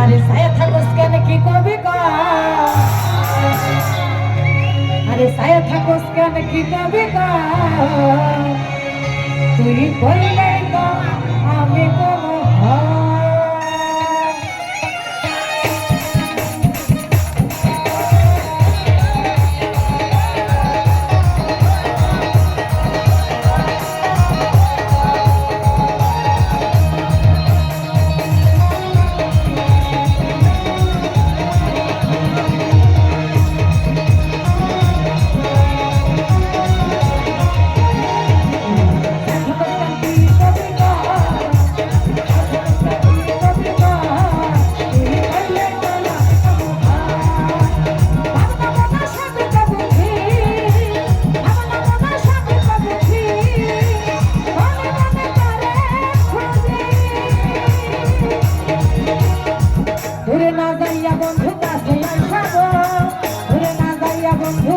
আরে সায়া থাকোস কেন কি গা? আরে সায়া থাকোস কেন কি গা? তুই হয় ঘুরে না যাইয়া বন্ধু কাছে আইসা গো। ঘুরে না যাইয়া বন্ধু